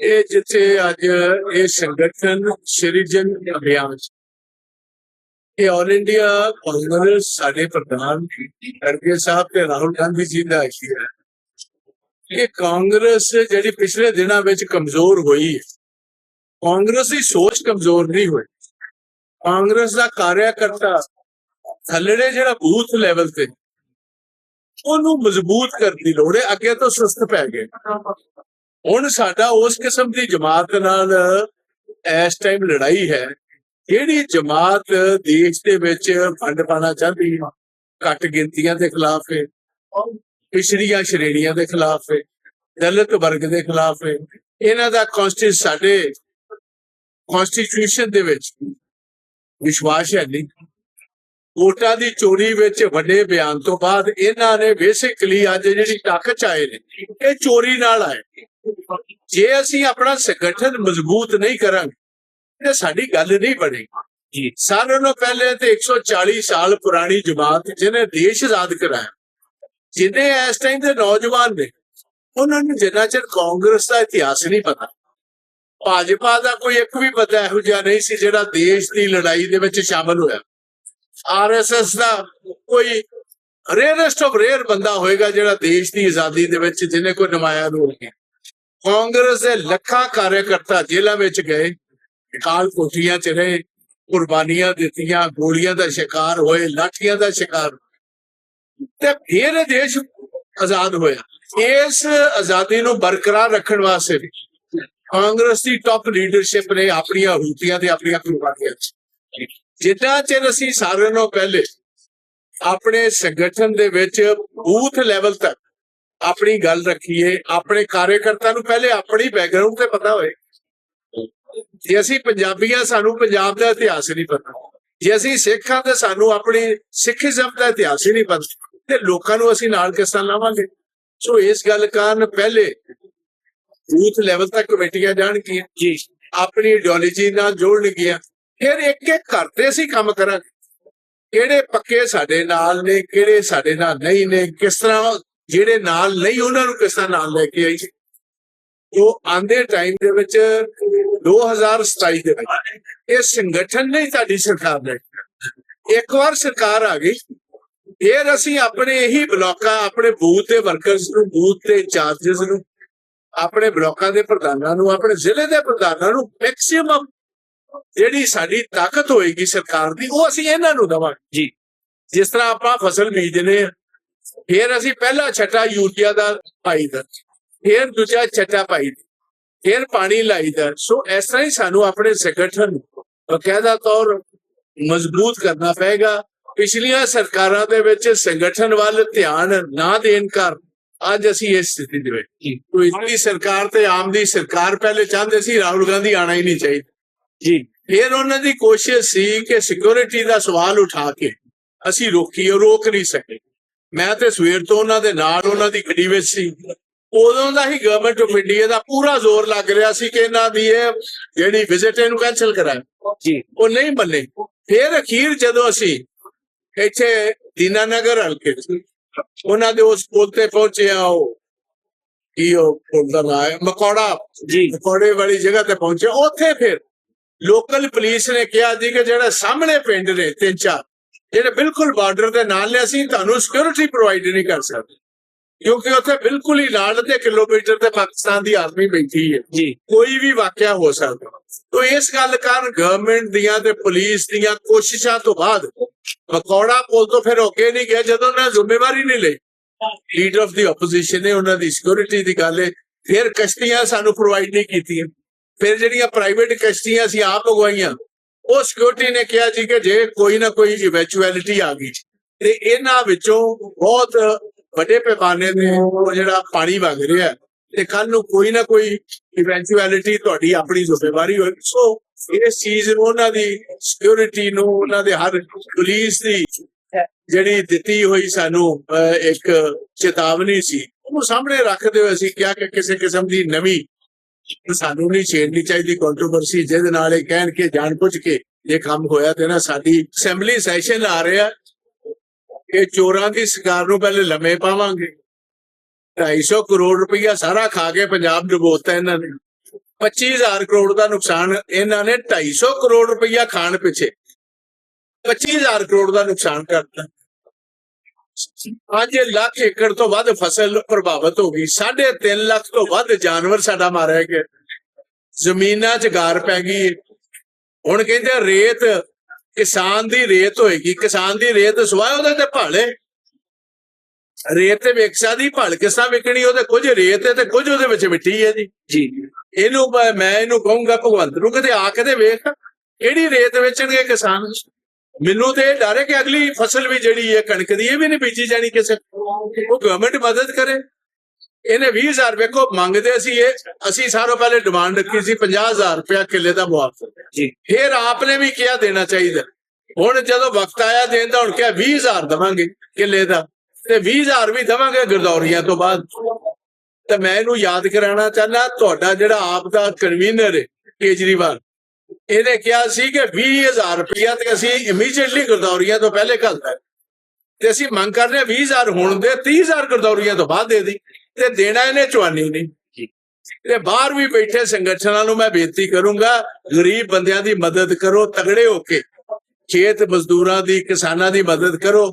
ਇਹ ਜਿੱਥੇ ਅੱਜ ਇਹ ਸੰਗਠਨ ਸ਼੍ਰੀਜਨ ਅਭਿਆਨ ਇਹ ਆਲ ਇੰਡੀਆ ਕਾਂਗਰਸ ਸਾਡੇ ਪ੍ਰਧਾਨ ਖੜਗੇ ਸਾਹਿਬ ਤੇ ਰਾਹੁਲ ਗਾਂਧੀ ਜੀ ਦਾ ਆਸ਼ੀਰਵਾਦ ਹੈ ਇਹ ਕਾਂਗਰਸ ਜਿਹੜੀ ਪਿਛਲੇ ਦਿਨਾਂ ਵਿੱਚ ਕਮਜ਼ੋਰ ਹੋਈ ਹੈ। ਕਾਂਗਰਸ ਦੀ ਸੋਚ ਕਮਜ਼ੋਰ ਨਹੀਂ ਹੋਈ। ਕਾਂਗਰਸ ਦਾ ਕਾਰਿਆਕਰਤਾ ਥੱਲੜੇ ਜਿਹੜਾ ਬੂਥ ਲੈਵਲ ਤੇ ਉਹਨੂੰ ਮਜ਼ਬੂਤ ਕਰਨ ਦੀ ਲੋੜ ਹੈ। ਅੱਗੇ ਤੋਂ ਸੁਸਤ ਪੈ ਗਏ। ਹੁਣ ਸਾਡਾ ਉਸ ਕਿਸਮ ਦੀ ਜਮਾਤ ਨਾਲ ਇਸ ਟਾਈਮ ਲੜਾਈ ਹੈ। ਜਿਹੜੀ ਜਮਾਤ ਦੇਸ਼ ਦੇ ਵਿੱਚ ਫੰਡ ਪਾਣਾ ਚਾਹਦੀ ਹੈ ਘੱਟ ਗਿਣਤੀਆਂ ਦੇ ਖਿਲਾਫ ਹੈ ਪਿਛੜੀਆਂ ਸ਼੍ਰੇਣੀਆਂ ਦੇ ਖਿਲਾਫ ਹੈ ਦਲਿਤ ਵਰਗ ਦੇ ਖਿਲਾਫ ਹੈ ਇਹਨਾਂ ਦਾ ਕਨਸਟੀਟਿਊਸ਼ਨ ਸਾਡੇ ਕਨਸਟੀਟਿਊਸ਼ਨ ਦੇ ਵਿੱਚ ਵਿਸ਼ਵਾਸ ਹੈ ਨਹੀਂ। ਵੋਟਾਂ ਦੀ ਚੋਰੀ ਵਿੱਚ ਵੱਡੇ ਬਿਆਨ ਤੋਂ ਬਾਅਦ ਇਹਨਾਂ ਨੇ ਬੇਸਿਕਲੀ ਅੱਜ ਜਿਹੜੀ ਤਾਕਤ ਆਏ ਨੇ, ਇਹ ਚੋਰੀ ਨਾਲ ਆਏ। ਜੇ ਅਸੀਂ ਆਪਣਾ ਸੰਗਠਨ ਮਜ਼ਬੂਤ ਨਹੀਂ ਕਰਾਂਗੇ ਤੇ ਸਾਡੀ ਗੱਲ ਨਹੀਂ ਬਣੇਗੀ। ਜੀ। ਸਾਰਿਆਂ ਨੂੰ ਪਹਿਲੇ ਤੇ 140 ਸਾਲ ਪੁਰਾਣੀ ਜਮਾਤ ਜਿਹਨੇ ਦੇਸ਼ ਆਜ਼ਾਦ ਕਰਾਇਆ ਜਿਹਨੇ ਇਸ ਟਾਈਮ ਦੇ ਨੌਜਵਾਨ ਨੇ ਉਹਨਾਂ ਨੂੰ ਜਿੰਨਾ ਚਿਰ ਕਾਂਗਰਸ ਦਾ ਇਤਿਹਾਸ ਨਹੀਂ ਪਤਾ ਭਾਜਪਾ ਦਾ ਕੋਈ ਇੱਕ ਵੀ ਬੰਦਾ ਇਹੋ ਜਿਹਾ ਨਹੀਂ ਸੀ ਜਿਹੜਾ ਦੇਸ਼ ਦੀ ਲੜਾਈ ਦੇ ਵਿੱਚ ਸ਼ਾਮਲ ਹੋਇਆ। ਆਰਐਸਐਸ ਦਾ ਕੋਈ ਰੇਅਰੈਸਟ ਆਫ ਰੇਅਰ ਬੰਦਾ ਹੋਏਗਾ ਜਿਹੜਾ ਦੇਸ਼ ਦੀ ਆਜ਼ਾਦੀ ਦੇ ਵਿੱਚ ਜਿਹਨੇ ਕੋਈ ਨਮਾਇਆ ਰੋਲ ਕੀਤਾ। ਕਾਂਗਰਸ ਦੇ ਲੱਖਾਂ ਕਾਰਜਕਰਤਾ ਜੇਲ੍ਹਾਂ ਵਿੱਚ ਗਏ ਕਾਲ ਕੋਠੀਆਂ ਚ ਰਹੇ, ਕੁਰਬਾਨੀਆਂ ਦਿੱਤੀਆਂ, ਗੋਲੀਆਂ ਦਾ ਸ਼ਿਕਾਰ ਹੋਏ, ਲਾਠੀਆਂ ਦਾ ਸ਼ਿਕਾਰ ਤੇ ਫਿਰ ਦੇਸ਼ ਆਜ਼ਾਦ ਹੋਇਆ ਇਸ ਆਜ਼ਾਦੀ ਨੂੰ ਬਰਕਰਾਰ ਰੱਖਣ ਵਾਸਤੇ ਵੀ ਕਾਂਗਰਸ ਦੀ ਟਾਪ ਲੀਡਰਸ਼ਿਪ ਨੇ ਆਪਣੀਆਂ ਹੂਤੀਆਂ ਤੇ ਆਪਣੀਆਂ ਕੁਰਬਾਨੀਆਂ ਦਿੱਤੀਆਂ। ਜਿੱਦਾਂ ਚਿਰ ਅਸੀਂ ਸਾਰਿਆਂ ਨੂੰ ਪਹਿਲੇ ਆਪਣੇ ਸੰਗਠਨ ਦੇ ਵਿੱਚ ਬੂਥ ਲੈਵਲ ਤੱਕ ਆਪਣੀ ਗੱਲ ਰੱਖੀਏ ਆਪਣੇ ਕਾਰਜਕਰਤਾ ਨੂੰ ਪਹਿਲੇ ਆਪਣੀ ਬੈਕਗ੍ਰਾਉਂਡ ਤੇ ਪਤਾ ਹੋਏ। ਜੇ ਅਸੀਂ ਪੰਜਾਬੀਆਂ ਸਾਨੂੰ ਪੰਜਾਬ ਦਾ ਇਤਿਹਾਸ ਨਹੀਂ ਪਤਾ। ਜੇ ਅਸੀਂ ਸਿੱਖਾਂ ਤੇ ਸਾਨੂੰ ਆਪਣੀ ਸਿੱਖੀਜ਼ਮ ਦਾ ਇਤਿਹਾਸ ਹੀ ਨਹੀਂ ਪਤਾ ਤੇ ਲੋਕਾਂ ਨੂੰ ਅਸੀਂ ਨਾਲ ਕਿਸ ਤਰ੍ਹਾਂ ਲਾਵਾਂਗੇ? ਸੋ ਇਸ ਗੱਲ ਕਾਰਨ ਪਹਿਲੇ ਬੂਥ ਲੈਵਲ ਤੱਕ ਕਮੇਟੀਆਂ ਜਾਣਗੀਆਂ। ਜੀ। ਆਪਣੀ ਆਈਡੀਓਲੋਜੀ ਨਾਲ ਜੋੜਨਗੀਆਂ। ਫਿਰ ਇੱਕ ਇੱਕ ਤੇ ਅਸੀਂ ਕੰਮ ਕਰਾਂਗੇ। ਕਿਹੜੇ ਪੱਕੇ ਸਾਡੇ ਨਾਲ ਨੇ ਕਿਹੜੇ ਸਾਡੇ ਨਾਲ ਨਹੀਂ ਨੇ ਕਿਸ ਤਰ੍ਹਾਂ ਜਿਹੜੇ ਨਾਲ ਨਹੀਂ ਉਹਨਾਂ ਨੂੰ ਕਿਸ ਤਰ੍ਹਾਂ ਨਾਲ ਲੈ ਕੇ ਆਈਏ ਉਹ ਆਂਦੇ ਟਾਈਮ ਦੇ ਵਿੱਚ 2027 ਦੇ ਵਿੱਚ। ਇਹ ਸੰਗਠਨ ਨਹੀਂ ਤੁਹਾਡੀ ਸਰਕਾਰ ਨੇ। ਇੱਕ ਵਾਰ ਸਰਕਾਰ ਆ ਗਈ ਫਿਰ ਅਸੀਂ ਆਪਣੇ ਇਹੀ ਬਲਾਕਾਂ ਆਪਣੇ ਬੂਥ ਦੇ ਵਰਕਰਸ ਨੂੰ ਬੂਥ ਤੇ ਇੰਚਾਰਜਸ ਨੂੰ ਆਪਣੇ ਬਲਾਕਾਂ ਦੇ ਪ੍ਰਧਾਨਾਂ ਨੂੰ ਆਪਣੇ ਜ਼ਿਲ੍ਹੇ ਦੇ ਪ੍ਰਧਾਨਾਂ ਨੂੰ ਮੈਕਸਿਮਮ ਜਿਹੜੀ ਸਾਡੀ ਤਾਕਤ ਹੋਏਗੀ ਸਰਕਾਰ ਦੀ ਉਹ ਅਸੀਂ ਇਹਨਾਂ ਨੂੰ ਦਵਾਂਗੇ। ਜੀ। ਜਿਸ ਤਰ੍ਹਾਂ ਆਪਾਂ ਫਸਲ ਬੀਜਦੇ ਹਾਂ ਫਿਰ ਅਸੀਂ ਪਹਿਲਾ ਛੱਟਾ ਯੂਰੀਆ ਦਾ ਪਾਈਦਾ ਫਿਰ ਦੂਜਾ ਛੱਟਾ ਪਾਈਦਾ ਫਿਰ ਪਾਣੀ ਲਾਈਦਾ ਸੋ ਇਸ ਤਰ੍ਹਾਂ ਹੀ ਸਾਨੂੰ ਆਪਣੇ ਸੰਗਠਨ ਨੂੰ ਬਕਾਇਦਾ ਤੌਰ ਮਜ਼ਬੂਤ ਕਰਨਾ ਪਏਗਾ। ਪਿਛਲੀਆਂ ਸਰਕਾਰਾਂ ਦੇ ਵਿੱਚ ਸੰਗਠਨ ਵੱਲ ਧਿਆਨ ਨਾ ਦੇਣ ਕਰ ਅੱਜ ਅਸੀਂ ਇਸ ਸਥਿਤੀ ਦੇ ਵਿੱਚ ਕੋਈ ਸਰਕਾਰ ਤੇ ਆਮ ਦੀ ਸਰਕਾਰ ਪਹਿਲੇ ਚਾਹੁੰਦੇ ਸੀ ਰਾਹੁਲ ਗਾਂਧੀ ਆਣਾ ਹੀ ਨਹੀਂ ਚਾਹੀਦਾ। ਜੀ। ਫਿਰ ਉਹਨਾਂ ਦੀ ਕੋਸ਼ਿਸ਼ ਸੀ ਕਿ ਸਿਕਿਉਰਿਟੀ ਦਾ ਸਵਾਲ ਉਠਾ ਕੇ ਅਸੀਂ ਰੋਕੀਏ ਰੋਕ ਨਹੀਂ ਸਕੇ। ਮੈਂ ਤੇ ਸਵੇਰ ਤੋਂ ਉਹਨਾਂ ਦੇ ਨਾਲ ਉਹਨਾਂ ਦੀ ਗੱਡੀ ਵਿੱਚ ਸੀ। ਉਦੋਂ ਦਾ ਹੀ ਗਵਰਨਮੈਂਟ ਆਫ ਇੰਡੀਆ ਦਾ ਪੂਰਾ ਜ਼ੋਰ ਲੱਗ ਰਿਹਾ ਸੀ ਕਿ ਇਹਨਾਂ ਦੀ ਇਹ ਜਿਹੜੀ ਵਿਜ਼ਿਟ ਇਹਨੂੰ ਕੈਨਸਲ ਕਰਾਏ ਜੀ। ਉਹ ਨਹੀਂ ਮੰਨੇ। ਫਿਰ ਅਖੀਰ ਜਦੋਂ ਅਸੀਂ ਇੱਥੇ ਦੀਨਾਨਗਰ ਹਲਕੇ ਉਹਨਾਂ ਦੇ ਉਸ ਪੁਲ ਤੇ ਪਹੁੰਚੇ ਆ ਉਹ ਕੀ ਉਹ ਪੁਲ ਦਾ ਨਾਂ ਹੈ? ਮਕੌੜਾ। ਜੀ। ਮਕੌੜੇ ਵਾਲੀ ਜਗ੍ਹਾ ਤੇ ਪਹੁੰਚੇ। ਉੱਥੇ ਫਿਰ ਲੋਕਲ ਪੁਲਿਸ ਨੇ ਕਿਹਾ ਜੀ ਕਿ ਜਿਹੜਾ ਸਾਹਮਣੇ ਪਿੰਡ ਨੇ ਤਿੰਨ ਚਾਰ ਜਿਹੜੇ ਬਿਲਕੁਲ ਬਾਰਡਰ ਦੇ ਨਾਲ ਨੇ ਅਸੀਂ ਤੁਹਾਨੂੰ ਸਿਕਿਉਰਿਟੀ ਪ੍ਰੋਵਾਈਡ ਨਹੀਂ ਕਰ ਸਕਦੇ। ਕਿਉਂਕਿ ਉੱਥੇ ਬਿਲਕੁਲ ਹੀ ਨਾਲ ਅੱਧੇ ਕਿਲੋਮੀਟਰ ਤੇ ਪਾਕਿਸਤਾਨ ਦੀ ਆਰਮੀ ਬੈਠੀ ਹੈ। ਜੀ। ਕੋਈ ਵੀ ਵਾਕਿਆ ਹੋ ਸਕਦਾ। ਤੋ ਇਸ ਗੱਲ ਕਾਰਨ ਗਵਰਨਮੈਂਟ ਦੀਆਂ ਤੇ ਪੁਲਿਸ ਦੀਆਂ ਕੋਸ਼ਿਸ਼ਾਂ ਤੋਂ ਬਾਅਦ ਮਕੌੜਾ ਪੁਲ ਤੋਂ ਫਿਰ ਰੋਕੇ ਨਹੀਂ ਗਿਆ ਜਦੋਂ ਉਹਨਾਂ ਨੇ ਜ਼ਿੰਮੇਵਾਰੀ ਨਹੀਂ ਲਈ। ਲੀਡਰ ਆਫ ਦੀ ਆਪੋਜੀਸ਼ਨ ਨੇ ਉਹਨਾਂ ਦੀ ਸਿਕਿਉਰਿਟੀ ਦੀ ਗੱਲ ਹੈ ਫਿਰ ਕਸ਼ਤੀਆਂ ਸਾਨੂੰ ਪ੍ਰੋਵਾਈਡ ਨਹੀਂ ਕੀਤੀਆਂ। ਫਿਰ ਜਿਹੜੀਆਂ ਪ੍ਰਾਈਵੇਟ ਕਸ਼ਤੀਆਂ ਅਸੀਂ ਆਪ ਮੰਗਵਾਈਆਂ ਉਹ ਸਿਕਿਉਰਿਟੀ ਨੇ ਕਿਹਾ ਜੀ ਕਿ ਜੇ ਕੋਈ ਨਾ ਕੋਈ ਇਵੈਚੁਅਲਿਟੀ ਆ ਗਈ ਤੇ ਇਹਨਾਂ ਵਿੱਚੋਂ ਬਹੁਤ ਵੱਡੇ ਪੈਮਾਨੇ ਤੇ ਉਹ ਜਿਹੜਾ ਪਾਣੀ ਵਗ ਰਿਹਾ ਤੇ ਕੱਲ ਨੂੰ ਕੋਈ ਨਾ ਕੋਈ ਇਵੈਂਚੁਅਲਿਟੀ ਤੁਹਾਡੀ ਆਪਣੀ ਜ਼ਿੰਮੇਵਾਰੀ ਹੋਏ ਸੋ ਇਸ ਚੀਜ਼ ਨੂੰ ਉਹਨਾਂ ਦੀ ਸਿਕਿਉਰਿਟੀ ਨੂੰ, ਉਹਨਾਂ ਦੇ ਹਰ ਪੁਲਿਸ ਦੀ ਜਿਹੜੀ ਦਿੱਤੀ ਹੋਈ ਸਾਨੂੰ ਇੱਕ ਚੇਤਾਵਨੀ ਸੀ ਉਹ ਸਾਹਮਣੇ ਰੱਖਦੇ ਹੋਏ ਅਸੀਂ ਕਿਹਾ ਕਿ ਕਿਸੇ ਕਿਸਮ ਦੀ ਨਵੀਂ ਸਾਨੂੰ ਨਹੀਂ ਛੇੜਨੀ ਚਾਹੀਦੀ ਕੰਟਰੋਵਰਸੀ ਜਿਹਦੇ ਨਾਲ ਇਹ ਕਹਿਣ ਕੇ ਜਾਣਬੁੱਝ ਕੇ ਇਹ ਕੰਮ ਹੋਇਆ ਤੇ ਨਾ ਸਾਡੀ ਅਸੈਂਬਲੀ ਸੈਸ਼ਨ ਆ ਰਿਹਾ। ਇਹ ਚੋਰਾਂ ਦੀ ਸਰਕਾਰ ਨੂੰ ਪਹਿਲੇ ਲੰਮੇ ਪਾਵਾਂਗੇ। 250 ਕਰੋੜ ਰੁਪਈਆ ਸਾਰਾ ਖਾ ਕੇ ਪੰਜਾਬ ਡੁਬੋਤਾ ਇਹਨਾਂ ਨੇ। 25000 ਕਰੋੜ ਦਾ ਨੁਕਸਾਨ ਇਹਨਾਂ ਨੇ 250 ਕਰੋੜ ਰੁਪਈਆ ਖਾਣ ਪਿੱਛੇ। 25000 ਕਰੋੜ ਦਾ ਨੁਕਸਾਨ ਕਰਤਾ। ਅੱਜ ਲੱਖ ਏਕੜ ਤੋਂ ਵੱਧ ਫਸਲ ਪ੍ਰਭਾਵਿਤ ਹੋ ਗਈ। 3.5 ਲੱਖ ਤੋਂ ਵੱਧ ਜਾਨਵਰ ਸਾਡਾ ਮਾਰਿਆ ਗਿਆ। ਜ਼ਮੀਨਾਂ 'ਚ ਗਾਰ ਪੈ ਗਈ ਹੁਣ ਕਹਿੰਦੇ ਰੇਤ ਕਿਸਾਨ ਦੀ ਰੇਤ ਹੋਏਗੀ। ਕਿਸਾਨ ਦੀ ਰੇਤ ਸਵਾਏ ਉਹਦੇ ਤੇ ਭਾਲੇ ਰੇਤ ਤੇ ਵਿਕਸਾ ਦੀ ਭਲ ਕਿਸ ਵਿਕਣੀ ਉਹਦੇ ਕੁਝ ਰੇਤ ਤੇ ਕੁਝ ਉਹਦੇ ਵਿੱਚ ਮਿੱਟੀ ਹੈ ਜੀ। ਜੀ। ਇਹਨੂੰ ਮੈਂ- ਮੈਂ ਇਹਨੂੰ ਕਹੂੰਗਾ ਭਗਵੰਤ ਨੂੰ ਕਿਤੇ ਆ ਕੇ ਤੇ ਵੇਖ। ਕਿਹੜੀ ਰੇਤ ਵੇਚਣਗੇ ਕਿਸਾਨ? ਮੈਨੂੰ ਤੇ ਡਰ ਹੈ ਕਿ ਅਗਲੀ ਫਸਲ ਵੀ ਜਿਹੜੀ ਹੈ ਕਣਕ ਦੀ ਇਹ ਵੀ ਨਹੀਂ ਬੀਜੀ ਜਾਣੀ ਕਿਸੇ ਉਹ ਗਵਰਨਮੈਂਟ ਮਦਦ ਕਰੇ। ਇਹਨੇ 20000 ਵੇਖੋ ਮੰਗਦੇ ਸੀ ਇਹ ਅਸੀਂ ਸਾਰੋਂ ਪਹਿਲੇ ਡਿਮਾਂਡ ਰੱਖੀ ਸੀ 50000 ਰੁਪਇਆ ਕਿੱਲੇ ਦਾ ਮੁਆਵਜ਼ਾ। ਜੀ। ਫਿਰ ਆਪਨੇ ਵੀ ਕਿਹਾ ਦੇਣਾ ਚਾਹੀਦਾ। ਹੁਣ ਜਦੋਂ ਵਕਤ ਆਇਆ ਦੇਣ ਦਾ ਹੁਣ ਕਿਹਾ 20000 ਦਵਾਂਗੇ ਕਿੱਲੇ ਦਾ। ਤੇ 20000 ਵੀ ਦਵਾਂਗੇ ਗਰਦੌਰੀਆਂ ਤੋਂ ਬਾਅਦ। ਤੇ ਮੈਂ ਇਹਨੂੰ ਯਾਦ ਕਰਾਉਣਾ ਚਾਹੁੰਦਾ ਤੁਹਾਡਾ ਜਿਹੜਾ ਆਪ ਦਾ ਕਨਵੀਨਰ ਹੈ ਕੇਜਰੀਵਾਲ ਇਹਨੇ ਕਿਹਾ ਸੀ ਕਿ 20000 ਰੁਪਇਆ ਤੇ ਅਸੀਂ ਇਮੀਡੀਏਟਲੀ ਗਰਦੌਰੀਆਂ ਤੋਂ ਪਹਿਲੇ ਘੱਲਦਾ ਤੇ ਅਸੀਂ ਮੰਗ ਕਰਦੇ ਹਾਂ 20000 ਹੁਣ ਦੇ 30000 ਗਰਦੌਰੀਆਂ ਤੋਂ ਬਾਅਦ ਦੇ ਦੀ ਤੇ ਦੇਣਾ ਇਹਨੇ ਚਵਾਨੀ ਨਹੀਂ। ਤੇ ਬਾਹਰ ਵੀ ਬੈਠੇ ਸੰਗਠਨਾਂ ਨੂੰ ਮੈਂ ਬੇਨਤੀ ਕਰੂੰਗਾ ਗਰੀਬ ਬੰਦਿਆਂ ਦੀ ਮਦਦ ਕਰੋ ਤਗੜੇ ਹੋ ਕੇ। ਖੇਤ ਮਜ਼ਦੂਰਾਂ ਦੀ ਕਿਸਾਨਾਂ ਦੀ ਮਦਦ ਕਰੋ।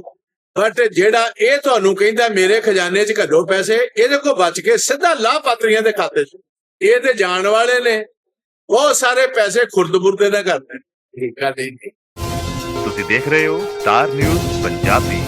ਬਟ ਜਿਹੜਾ ਇਹ ਤੁਹਾਨੂੰ ਕਹਿੰਦਾ ਮੇਰੇ ਖਜ਼ਾਨੇ 'ਚ ਘੱਲੋ ਪੈਸੇ ਇਹਦੇ ਕੋਲ ਬਚ ਕੇ ਸਿੱਧਾ ਲਾਭਪਾਤਰੀਆਂ ਦੇ ਖਾਤੇ 'ਚ। ਇਹ ਤੇ ਜਾਣ ਵਾਲੇ ਨੇ। ਬਹੁਤ ਸਾਰੇ ਪੈਸੇ ਖੁਰਦ-ਬੁਰਦੇ ਨਾਲ ਕਰਦੇ ਨੇ। ਕਰਦੇ ਨੇ ਤੁਸੀਂ ਦੇਖ ਰਹੇ ਹੋ ਸਟਾਰ ਨਿਊਜ਼ ਪੰਜਾਬੀ।